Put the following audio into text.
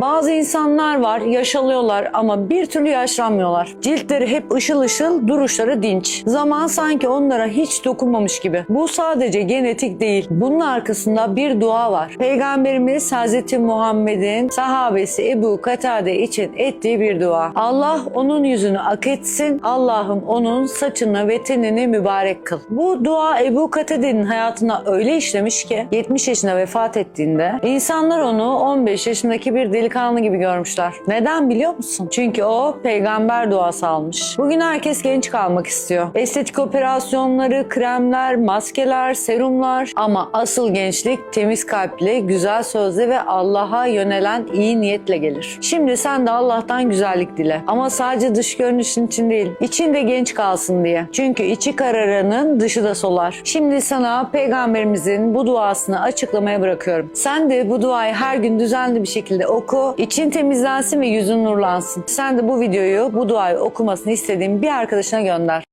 Bazı insanlar var yaşalıyorlar ama bir türlü yaşlanmıyorlar. Ciltleri hep ışıl ışıl, duruşları dinç. Zaman sanki onlara hiç dokunmamış gibi. Bu sadece genetik değil. Bunun arkasında bir dua var. Peygamberimiz Hz. Muhammed'in sahabesi Ebu Katade için ettiği bir dua. Allah onun yüzünü ak etsin. Allah'ım onun saçını ve tenini mübarek kıl. Bu dua Ebu Katade'nin hayatına öyle işlemiş ki 70 yaşına vefat ettiğinde insanlar onu 15 yaşındaki bir delikanlı gibi görmüşler. Neden biliyor musun? Çünkü o peygamber duası almış. Bugün herkes genç kalmak istiyor. Estetik operasyonları, kremler, maskeler, serumlar ama asıl gençlik temiz kalpli, güzel sözle ve Allah'a yönelen iyi niyetle gelir. Şimdi sen de Allah'tan güzellik dile. Ama sadece dış görünüşün için değil, için de genç kalsın diye. Çünkü içi kararanın dışı da solar. Şimdi sana peygamberimizin bu duasını açıklamaya bırakıyorum. Sen de bu duayı her gün düzenli bir şekilde oku. İçin temizlensin ve yüzün nurlansın. Sen de bu videoyu, bu duayı okumasını istediğin bir arkadaşına gönder.